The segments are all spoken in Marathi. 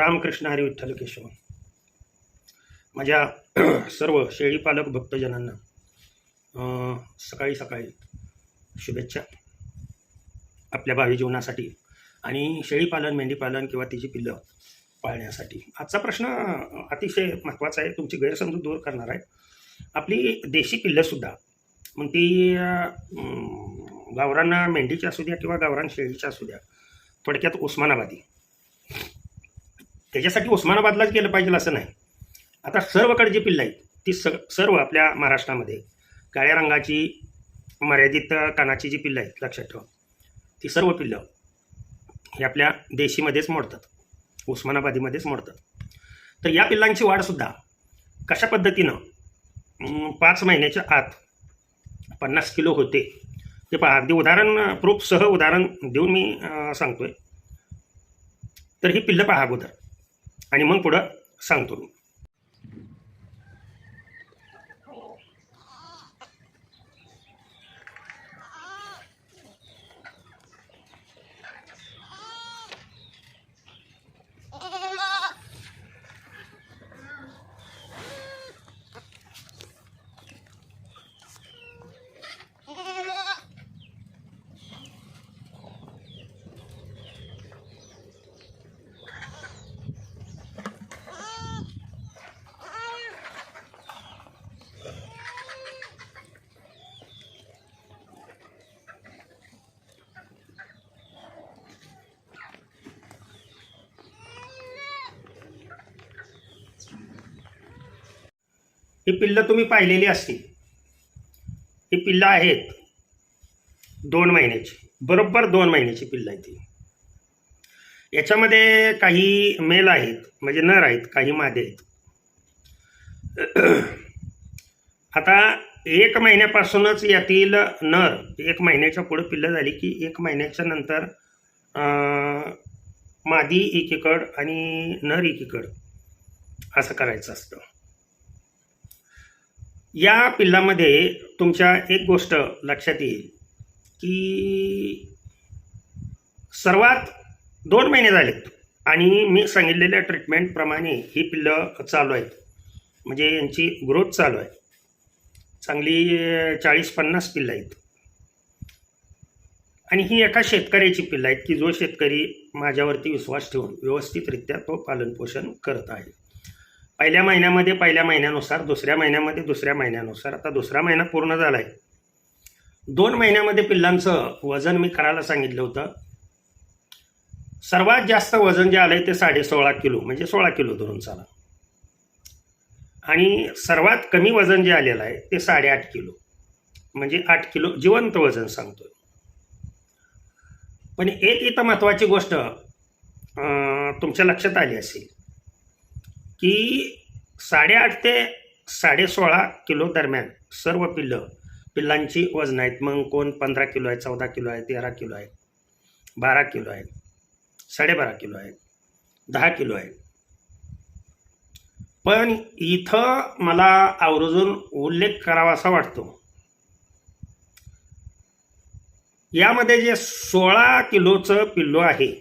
रामकृष्ण हरी विठ्ठल केशव. माझ्या सर्व शेळीपालक भक्तजनांना सकाळी सकाळी शुभेच्छा आपल्या भावी जीवनासाठी आणि शेळीपालन मेंढीपालन किंवा तिची पिल्लं पाळण्यासाठी. आजचा प्रश्न अतिशय महत्त्वाचा आहे तुमची गैरसमजूत दूर करणार आहे. आपली देशी पिल्लंसुद्धा मग ती गावरांना मेंढीची असू द्या किंवा गावरान शेळीच्या असू द्या थोडक्यात उस्मानाबादी. त्याच्यासाठी उस्मानाबादलाच गेलं पाहिजे असं नाही. आता सर्वकडे जी पिल्लं आहेत ती स सर्व आपल्या महाराष्ट्रामध्ये काळ्या रंगाची मर्यादित कानाची जी पिल्लं आहेत लक्षात ठेवा. ती सर्व पिल्लं ही आपल्या देशीमध्येच मोडतात उस्मानाबादीमध्येच मोडतात. तर या पिल्लांची वाढसुद्धा कशा पद्धतीनं पाच महिन्याच्या आत पन्नास किलो होते ते पहा अगदी उदाहरण प्रूफसह उदाहरण देऊन मी सांगतोय. तर ही पिल्लं पहा अगोदर. आणि मग पुढं सांगतो मी. ही पिल्लं तुम्ही पाहिलेली असतील. ही पिल्लं आहेत. दोन महिन्याची. बरोबर दोन महिन्याची पिल्लं आहेत ती. याच्यामध्ये काही मेल आहेत म्हणजे नर आहेत काही मादे आहेत. आता एक महिन्यापासूनच यातील नर एक महिन्याच्या पुढे पिल्लं झाली की एक महिन्याच्या नंतर मादी एकीकड आणि नर एकीकड असं करायचं असतं. या पिल्लामध्ये तुमच्या एक गोष्ट लक्षात येईल की सर्वात दोन महिने झालेत आणि मी सांगितलेल्या ट्रीटमेंटप्रमाणे ही पिल्लं चालू आहेत. म्हणजे यांची ग्रोथ चालू आहे. चांगली चाळीस पन्नास पिल्लं आहेत. आणि ही एका शेतकऱ्याची पिल्लं आहेत की जो शेतकरी माझ्यावरती विश्वास ठेवून व्यवस्थितरित्या तो पालनपोषण करत आहे. पहिल्या महिन्यामध्ये पहिल्या महिन्यानुसार दुसऱ्या महिन्यामध्ये दुसऱ्या महिन्यानुसार. आता दुसरा महिना पूर्ण झाला आहे दोन महिन्यामध्ये पिल्लांचं वजन मी करायला सांगितलं होतं. सर्वात जास्त वजन जे आलं आहे ते साडे सोळा किलो म्हणजे सोळा किलो धरून चाला. आणि सर्वात कमी वजन जे आलेलं आहे ते साडेआठ किलो म्हणजे आठ किलो जिवंत वजन सांगतोय. पण एक इथं महत्त्वाची गोष्ट तुमच्या लक्षात आली असेल. की साडेआठ ते साडेसोळा किलो दरम्यान सर्व पिल्लं पिल्लांची वजन आहेत. मग कोण पंधरा किलो आहे चौदा किलो आहे तेरा किलो आहे बारा किलो आहे साडेबारा किलो आहे दहा किलो आहे. पण इथं मला आवर्जून उल्लेख करावा असा वाटतो. यामध्ये जे सोळा किलोचं पिल्लू आहे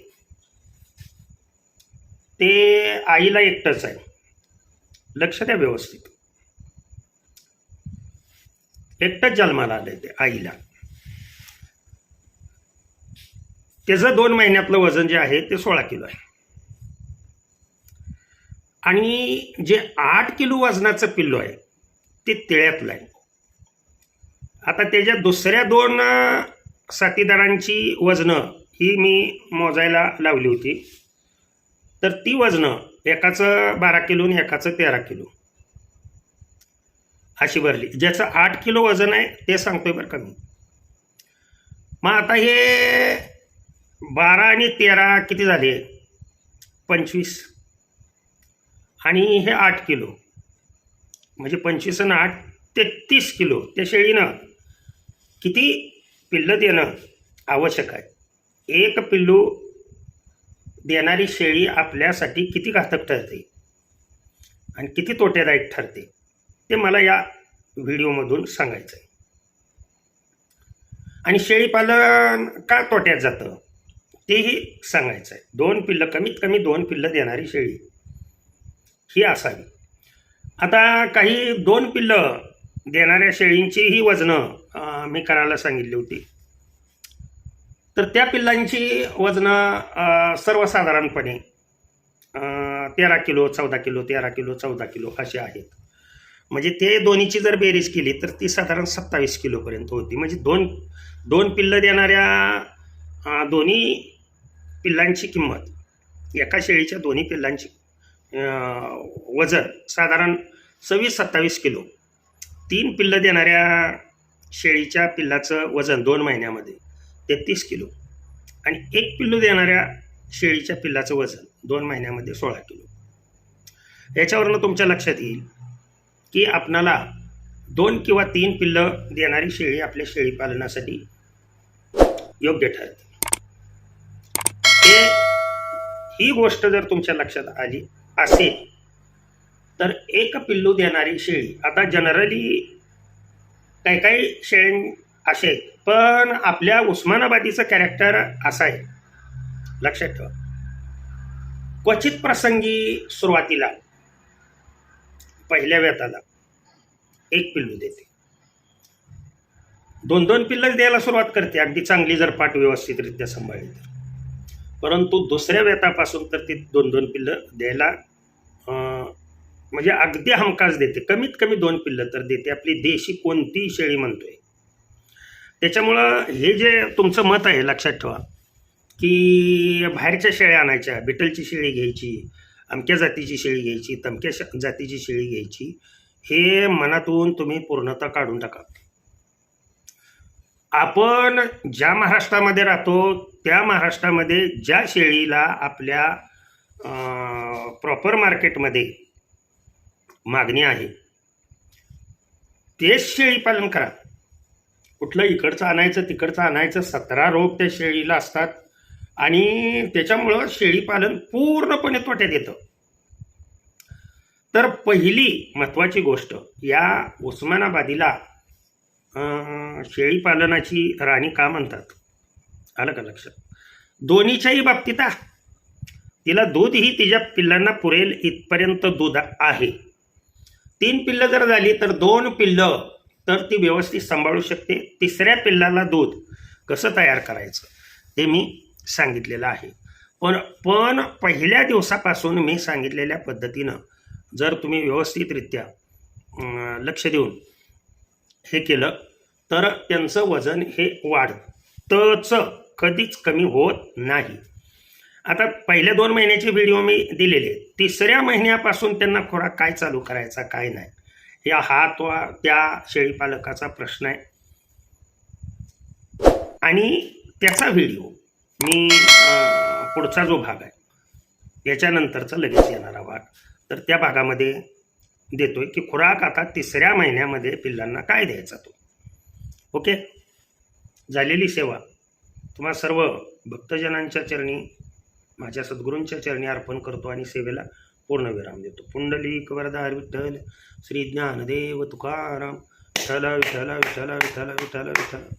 ते आईला एकटंच आहे. लक्ष द्या व्यवस्थित. एकटंच जन्माला आलंय ते आईला. त्याचं दोन महिन्यातलं वजन जे आहे ते सोळा किलो आहे. आणि जे आठ किलो वजनाचं पिल्लो आहे ते तिळ्यातलं आहे. आता त्याच्या दुसऱ्या दोन साथीदारांची वजनं ही मी मोजायला लावली होती. तर ती वजनं एकाचं बारा किलो आणि एकाचं तेरा किलो. अशी भरली. ज्याचं आठ किलो वजन आहे ते सांगतोय बरं का मी. मग आता हे बारा आणि तेरा किती झाले? पंचवीस. आणि हे आठ किलो. म्हणजे पंचवीस आणि आठ तेहतीस किलो. त्या शेळीनं किती पिल्लं देणं आवश्यक आहे. एक पिल्लू देणारी शेळी आपल्यासाठी किती घातक ठरते? आणि किती तोटेदायक ठरते? ते मला या व्हिडिओमधून सांगायचं आहे आणि शेळीपालन का तोट्यात जातं? तेही सांगायचं आहे दोन पिल्लं कमीत कमी दोन पिल्लं देणारी शेळी ही असावी. आता काही दोन पिल्लं देणाऱ्या शेळींचीही वजनं मी करायला सांगितली होती. तर त्या पिल्लांची वजनं सर्वसाधारणपणे तेरा किलो चौदा किलो तेरा किलो चौदा किलो असे आहेत. म्हणजे ते दोन्हीची जर बेरीज केली तर ती साधारण सत्तावीस किलोपर्यंत होती. म्हणजे दोन दोन पिल्लं देणाऱ्या दोन्ही पिल्लांची किंमत एका शेळीच्या दोन्ही पिल्लांची वजन साधारण सव्वीस सत्तावीस किलो. तीन पिल्लं देणाऱ्या शेळीच्या पिल्लाचं वजन दोन महिन्यामध्ये. तेहतीस किलो. आणि एक पिल्लू देणाऱ्या शेळीच्या पिल्लाचं वजन दोन महिन्यामध्ये सोळा किलो. याच्यावरनं तुमच्या लक्षात येईल की आपणाला दोन किंवा तीन पिल्लं देणारी शेळी आपल्या शेळीपालनासाठी योग्य ठरते. हे ही गोष्ट जर तुमच्या लक्षात आली असेल तर एक पिल्लू देणारी शेळी आता जनरली काही काही शेळी असे पण आपल्या उस्मानाबादीचं कॅरेक्टर असं आहे. लक्षात ठेवा. क्वचित प्रसंगी सुरुवातीला पहिल्या व्यताला एक पिल्लू देते. दोन दोन पिल्लच द्यायला सुरुवात करते. अगदी चांगली जर पाठ व्यवस्थितरित्या सांभाळली तर. परंतु दुसऱ्या व्यतापासून तर ती दोन दोन पिल्लं द्यायला म्हणजे अगदी हमखास देते. कमीत कमी दोन पिल्लं तर देते. आपली देशी कोणतीही शेळी म्हणतोय. त्याच्यामुळं हे जे तुमचं मत आहे लक्षात ठेवा की बाहेरच्या शेळ्या आणायच्या बिटलची शेळी घ्यायची अमक्या जातीची शेळी घ्यायची तमक्या श जातीची शेळी घ्यायची हे मनातून तुम्ही पूर्णतः काढून टाका. आपण ज्या महाराष्ट्रामध्ये राहतो त्या महाराष्ट्रामध्ये ज्या शेळीला आपल्या प्रॉपर मार्केटमध्ये मागणी आहे तेच शेळी पालन करा. कुठलं इकडचं आणायचं तिकडचं आणायचं सतरा रोग त्या शेळीला असतात. आणि त्याच्यामुळं शेळीपालन पूर्णपणे तोट्यात येतं. तर पहिली महत्त्वाची गोष्ट या उस्मानाबादीला शेळीपालनाची राणी का म्हणतात? आलं का लक्षात? दोन्हीच्याही बाबतीत आ, तिला दूधही तिच्या पिल्लांना पुरेल इथपर्यंत दूध आहे. तीन पिल्लं जर झाली तर दोन पिल्लं तर ती व्यवस्थित सांभाळू शकते. तिसऱ्या पिल्लाला दूध कसं तयार करायचं? ते मी सांगितलेलं आहे. पण पण पहिल्या दिवसापासून मी सांगितलेल्या पद्धतीनं जर तुम्ही व्यवस्थितरित्या लक्ष देऊन हे केलं तर त्यांचं वजन हे वाढतंच कधीच कमी होत नाही. आता पहिल्या दोन महिन्याचे व्हिडिओ मी दिलेले तिसऱ्या महिन्यापासून त्यांना खोराक काय चालू करायचा काय नाही. या हा तो त्या शेळीपालकाचा प्रश्न आहे. आणि त्याचा व्हिडिओ मी पुढचा जो भाग आहे याच्यानंतरचा लगेच येणारा भाग तर त्या भागामध्ये देतोय की खुराक आता तिसऱ्या महिन्यामध्ये पिल्लांना काय द्यायचा तो? ओके? झालेली सेवा. तुम्हा सर्व भक्तजनांच्या चरणी माझ्या सद्गुरूंच्या चरणी अर्पण करतो आणि सेवेला पूर्णविराम देतो. पुंडलिक वरदार विठ्ठल श्री ज्ञानदेव तुकाराम. विठ्ठल विठ्ठल विठ्ठल विठ्ठल विठ्ठल विठ्ठल.